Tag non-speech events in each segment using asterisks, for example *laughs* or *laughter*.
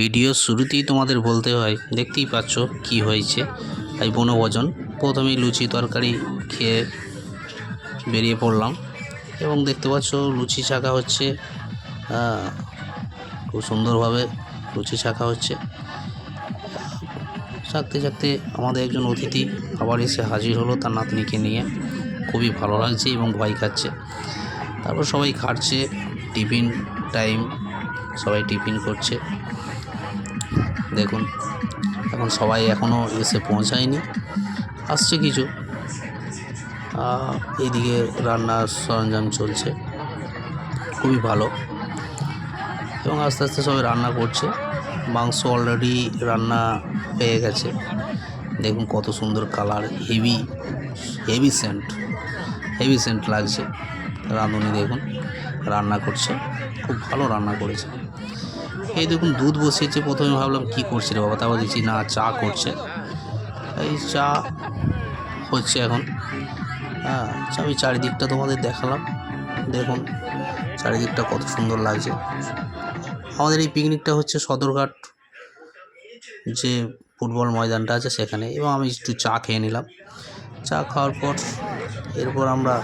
ভিডিওর শুরুতেই তোমাদের বলতে হয়, দেখতেই পাচ্ছ কি হয়েছে। তাই বনভোজন, প্রথমেই লুচি তরকারি খেয়ে বেরিয়ে পড়লাম এবং দেখতে পাচ্ছ লুচি ছাকা হচ্ছে খুব সুন্দরভাবে লুচি ছাকা হচ্ছে। চাকতে চাকতে আমাদের একজন অতিথি আবার এসে হাজির হলো তার নাতনিকে নিয়ে। খুবই ভালো লাগছে এবং ভয় খাচ্ছে। তারপর সবাই খাচ্ছে, টিফিন টাইম, সবাই টিফিন করছে। দেখুন। এখন সবাই এখনও এসে পৌঁছায়নি। আসছে কিছু। এইদিকে রান্নার সরঞ্জাম চলছে। খুবই ভালো। এবং আস্তে আস্তে সবাই রান্না করছে। মাংস অলরেডি রান্না হয়ে গেছে। দেখুন কত সুন্দর colour heavy heavy scent heavy scent লাগছে। রাঁধুনি দেখুন, রান্না করছে। খুব ভালো রান্না করেছে। এই দেখুন, দুধ বসিয়েছে, প্রথমে ভাবলাম কি করছে রে বাবা, তারপর দেখছি না, চা করছে। এই চা হচ্ছে এখন। হ্যাঁ আমি চারিদিকটা তোমাদের দেখালাম। দেখুন, চারিদিকটা কত সুন্দর লাগছে। আমাদের এই পিকনিকটা হচ্ছে সদরঘাট যে ফুটবল ময়দানটা আছে সেখানে, এবং আমি একটু চা খেয়ে নিলাম। চা খাওয়ার পর এরপর আমরা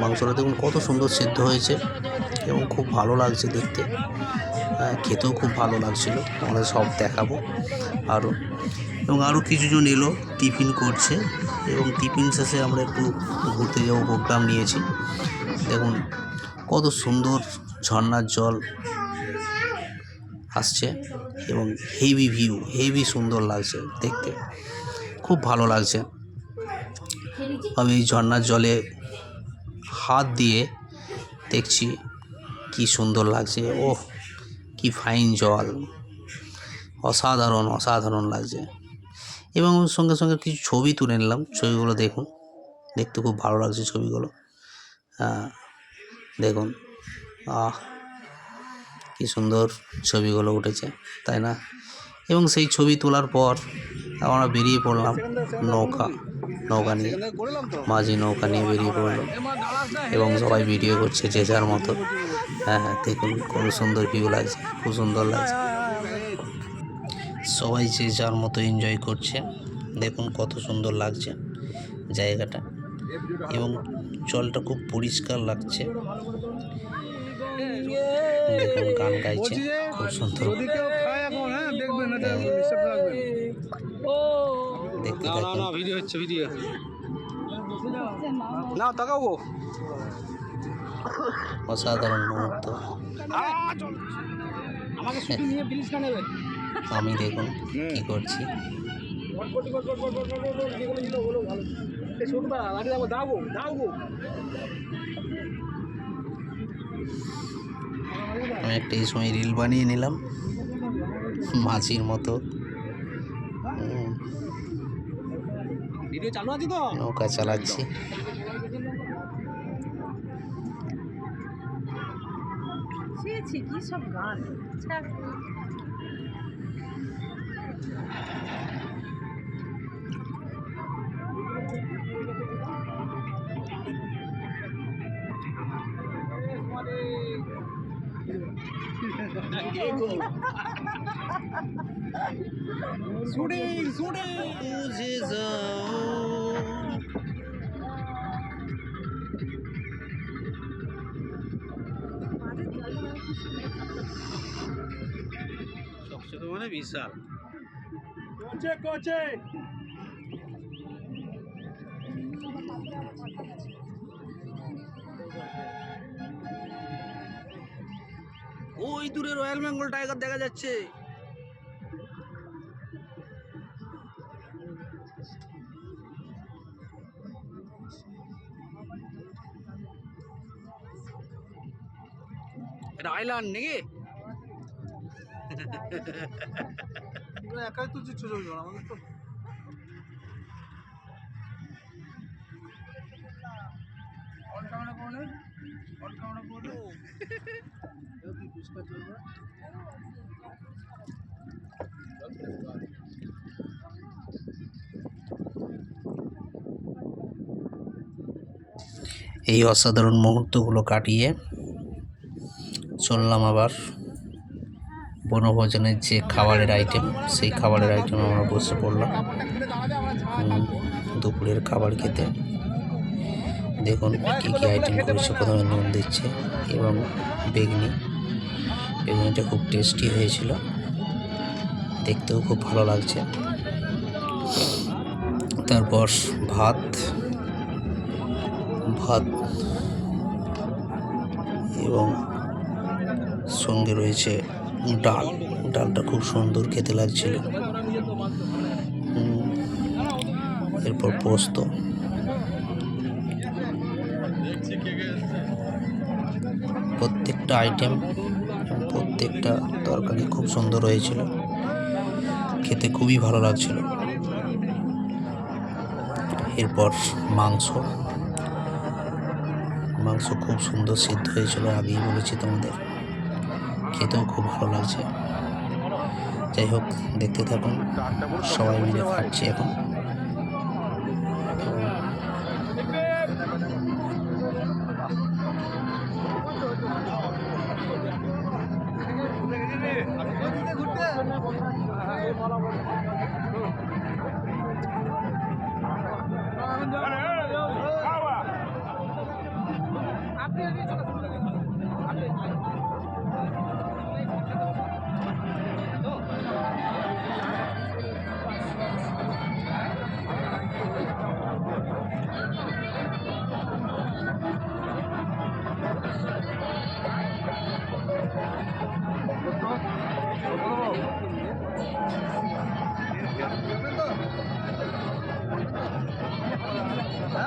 মাংসটা দেখুন কত সুন্দর সেদ্ধ হয়েছে। এবং খুব ভালো লাগছে দেখতে। হ্যাঁ, খেতেও খুব ভালো লাগছিল। আমাদের সব দেখাবো আরও এবং আরও কিছুজন এলো টিফিন করছে। এবং টিফিন শেষে আমরা একটু ঘুরতে যাব প্রোগ্রাম নিয়েছি। দেখুন কত সুন্দর ঝর্নার জল আসছে এবং হেভি ভিউ হেভি সুন্দর লাগছে দেখতে। খুব ভালো লাগছে। আমি এই ঝর্ণার জলে হাত দিয়ে দেখছি কি সুন্দর লাগছে ও কি ফাইন জল। অসাধারণ অসাধারণ লাগছে। এবং সঙ্গে সঙ্গে কিছু ছবি তুলে নিলাম, ছবিগুলো দেখুন। দেখতে খুব ভালো লাগছে ছবিগুলো। দেখুন। আহ, কি সুন্দর ছবিগুলো উঠেছে, তাই না? এবং সেই ছবি তোলার পর আমরা বেরিয়ে পড়লাম নৌকা নৌকা নিয়ে, মাঝি নৌকা নিয়ে বেরিয়ে পড়লাম এবং সবাই ভিডিও করছে যে যার মতো। হ্যাঁ হ্যাঁ দেখুন কত সুন্দর ভিউ লাগছে, খুব সুন্দর লাগছে। সবাই যে যার মতো এনজয় করছে, দেখুন কত সুন্দর লাগছে জায়গাটা এবং জলটা খুব পরিষ্কার লাগছে। দেখুন গান গাইছে, খুব সুন্দর। না না না ভিডিও হচ্ছে ভিডিও না তাকাবো অসাধারণ মুহূর্ত আমি দেখুন কি করছি আমি একটা এই সময় রিল বানিয়ে নিলাম মাছির মতো। ভিডিও চালু আছে তো? নৌকা চালাচ্ছি। ছি কি সব গান? ছাড়। *laughs* শুটিং শুটিং বুঝে যাও। চকচকে মানে বিশাল। কোচে কোচে। ওই দূরে রয়্যাল বেঙ্গল টাইগার দেখা যাচ্ছে। এটা আইল্যান্ড নাকি একাই তো চিত্র ছবি আমাদের তো এই অসাধারণ মুহূর্তগুলো কাটিয়ে চললাম আবার বনভোজনের যে খাবারের আইটেম সেই খাবারের আইটেম আমরা বসে পড়লাম। দুপুরের খাবার খেতে। দেখুন কী কী আইটেম করেছে, প্রথমে নুন দিচ্ছে এবং বেগনি। বেগনিটা খুব টেস্টি হয়েছিল। দেখতেও খুব ভালো লাগছে। তারপর ভাত। ভাত এবং সঙ্গে রয়েছে ডাল। ডালটা খুব সুন্দর খেতে লাগছিল। এরপর পোস্ত। প্রত্যেকটা আইটেম প্রত্যেকটা তরকারি খুব সুন্দর হয়েছিল। খেতে খুবই ভালো লাগছিল। এরপর মাংস। মাংস খুব সুন্দর সিদ্ধ হয়েছিল, আগেই বলেছি তোমাদের। খেতেও খুব ভালো লাগছে। যাই হোক দেখতে থাকুন। সবাই মিলে খাচ্ছি এখন।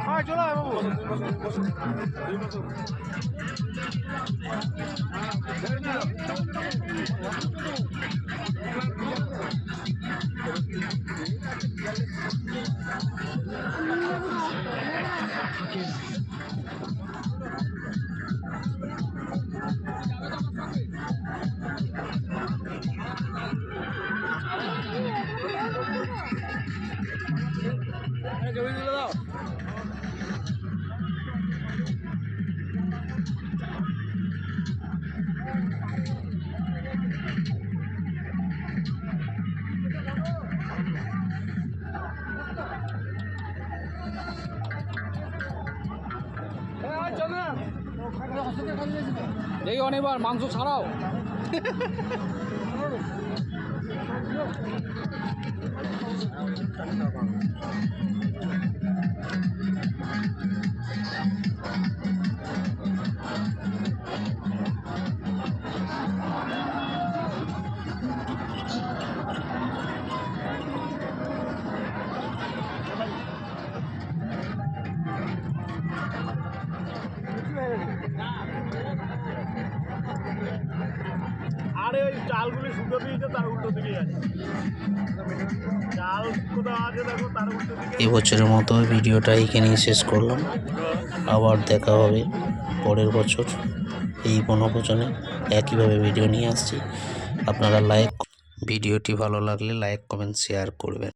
হ্যাঁ চলো আয় বাবু দেখি অনেকবার মাংস ছাড়াও। Thank ওই চালগুলি শুকো দিয়েছে তার উল্টো দিকে আছে। এবছরের মতো ভিডিওটা এখানেই শেষ করলাম। আবার দেখা হবে পরের বছর এই বনভোজনে। একইভাবে ভিডিও নিয়ে আসছি। আপনারা লাইক ভিডিওটি ভালো লাগলে লাইক কমেন্ট শেয়ার করবেন।